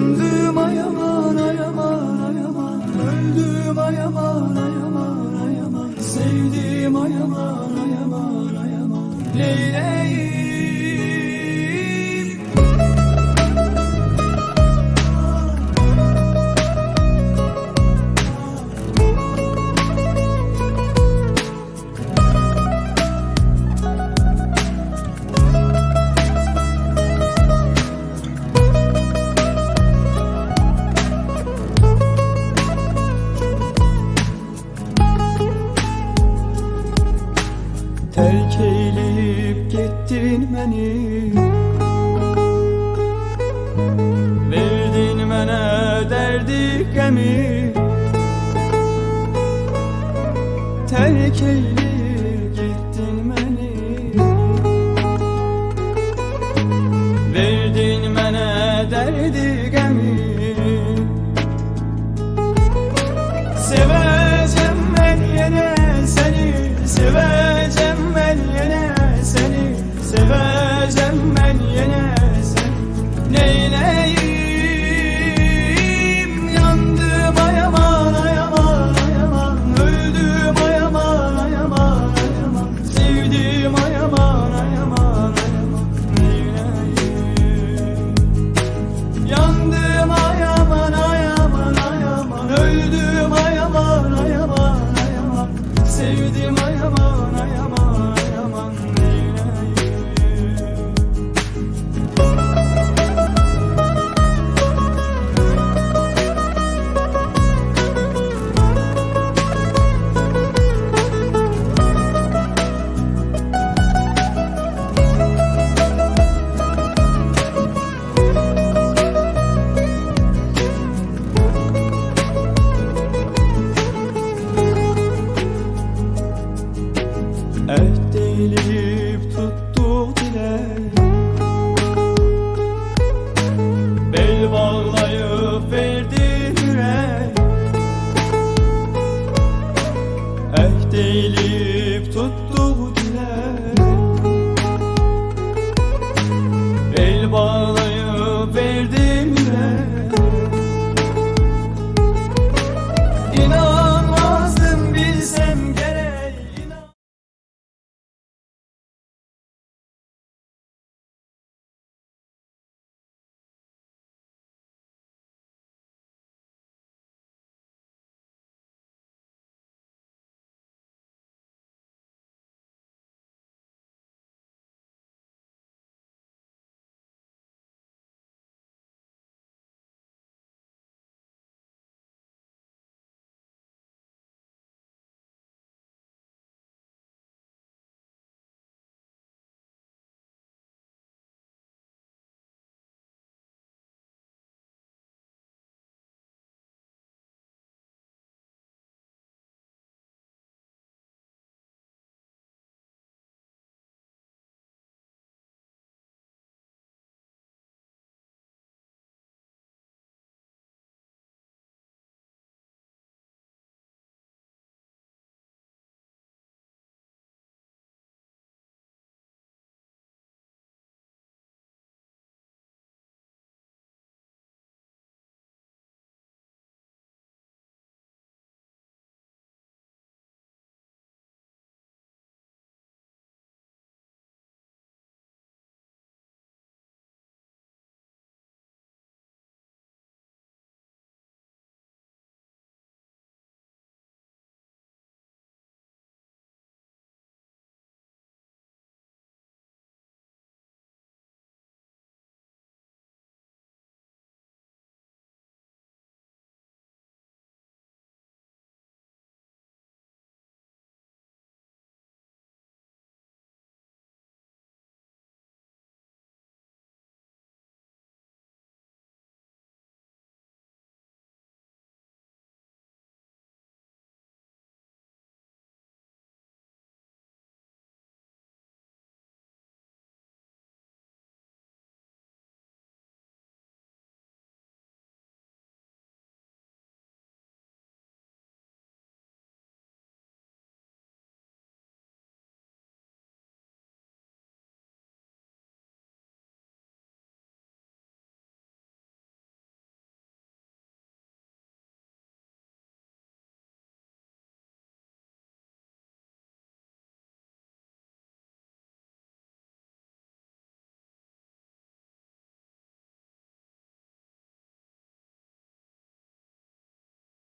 Döndüm ayaman ayaman ayaman Öldüm ayaman ayaman ayaman Sevdim ayaman ayaman ayaman Leyleyim Terk eyleyip gittin beni. Verdin bana derdi gemi. Terk eyleyip gittin beni. Verdin bana derdi gemi Eh, Et değilip tuttu dile. Bel bağlayıp verdi yürek Et eh, değilip tuttu Bel bağlayıp